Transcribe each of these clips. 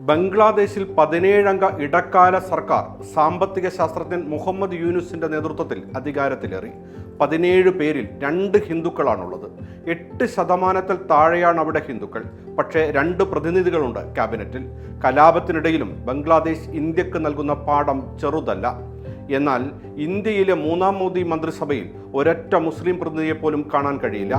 ബംഗ്ലാദേശിൽ പതിനേഴംഗ ഇടക്കാല സർക്കാർ സാമ്പത്തിക ശാസ്ത്രജ്ഞൻ മുഹമ്മദ് യൂനുസിന്റെ നേതൃത്വത്തിൽ അധികാരത്തിലേറി. പതിനേഴ് പേരിൽ രണ്ട് ഹിന്ദുക്കളാണുള്ളത്. എട്ട് ശതമാനത്തിൽ താഴെയാണ് അവിടെ ഹിന്ദുക്കൾ. പക്ഷേ രണ്ട് പ്രതിനിധികളുണ്ട് ക്യാബിനറ്റിൽ. കലാപത്തിനിടയിലും ബംഗ്ലാദേശ് ഇന്ത്യയ്ക്ക് നൽകുന്ന പാഠം ചെറുതല്ല. എന്നാൽ ഇന്ത്യയിലെ മൂന്നാം മോദി മന്ത്രിസഭയിൽ ഒരൊറ്റ മുസ്ലിം പ്രതിനിധിയെ പോലും കാണാൻ കഴിയില്ല.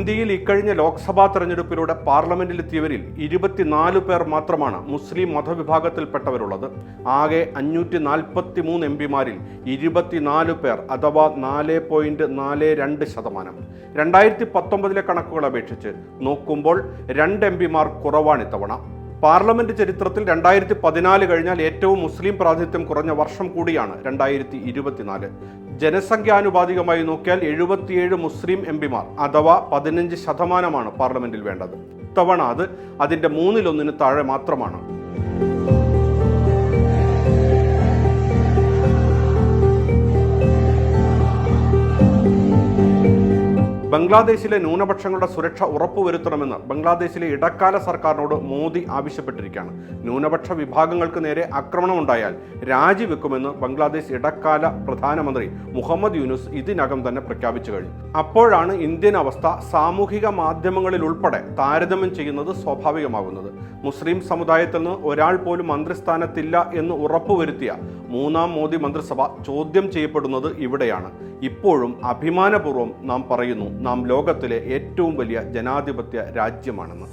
ഇന്ത്യയിൽ ഇക്കഴിഞ്ഞ ലോക്സഭാ തെരഞ്ഞെടുപ്പിലൂടെ പാർലമെന്റിലെത്തിയവരിൽ ഇരുപത്തിനാല് പേർ മാത്രമാണ് മുസ്ലിം മതവിഭാഗത്തിൽപ്പെട്ടവരുള്ളത്. ആകെ അഞ്ഞൂറ്റി നാൽപ്പത്തി മൂന്ന് എം പിമാരിൽ ഇരുപത്തിനാല് പേർ അഥവാ നാല് പോയിന്റ് നാല് രണ്ട് ശതമാനം. രണ്ടായിരത്തി പത്തൊമ്പതിലെ കണക്കുകൾ അപേക്ഷിച്ച് നോക്കുമ്പോൾ രണ്ട് എം പിമാർ കുറവാണ് ഇത്തവണ. പാർലമെന്റ് ചരിത്രത്തിൽ രണ്ടായിരത്തി പതിനാല് കഴിഞ്ഞാൽ ഏറ്റവും മുസ്ലിം പ്രാതിനിധ്യം കുറഞ്ഞ വർഷം കൂടിയാണ് രണ്ടായിരത്തി ഇരുപത്തിനാല്. ജനസംഖ്യാനുപാതികമായി നോക്കിയാൽ എഴുപത്തിയേഴ് മുസ്ലിം എം പിമാർ അഥവാ പതിനഞ്ച് ശതമാനമാണ് പാർലമെന്റിൽ വേണ്ടത്. ഇത്തവണ അത് അതിന്റെ മൂന്നിലൊന്നിന് താഴെ മാത്രമാണ്. ബംഗ്ലാദേശിലെ ന്യൂനപക്ഷങ്ങളുടെ സുരക്ഷ ഉറപ്പുവരുത്തണമെന്ന് ബംഗ്ലാദേശിലെ ഇടക്കാല സർക്കാരിനോട് മോദി ആവശ്യപ്പെട്ടിരിക്കുകയാണ്. ന്യൂനപക്ഷ വിഭാഗങ്ങൾക്ക് നേരെ ആക്രമണം ഉണ്ടായാൽ രാജിവെക്കുമെന്ന് ബംഗ്ലാദേശ് ഇടക്കാല പ്രധാനമന്ത്രി മുഹമ്മദ് യൂനുസ് ഇതിനകം തന്നെ പ്രഖ്യാപിച്ചു കഴിഞ്ഞു. അപ്പോഴാണ് ഇന്ത്യൻ അവസ്ഥ സാമൂഹിക മാധ്യമങ്ങളിൽ ഉൾപ്പെടെ താരതമ്യം ചെയ്യുന്നത് സ്വാഭാവികമാകുന്നത്. മുസ്ലിം സമുദായത്തിൽ നിന്ന് ഒരാൾ പോലും മന്ത്രിസ്ഥാനത്തില്ല എന്ന് ഉറപ്പുവരുത്തിയ മൂന്നാം മോദി മന്ത്രിസഭ ചോദ്യം ചെയ്യപ്പെടുന്നത് ഇവിടെയാണ്. ഇപ്പോഴും അഭിമാനപൂർവം നാം പറയുന്നു നാം ലോകത്തിലെ ഏറ്റവും വലിയ ജനാധിപത്യ രാജ്യമാണെന്ന്.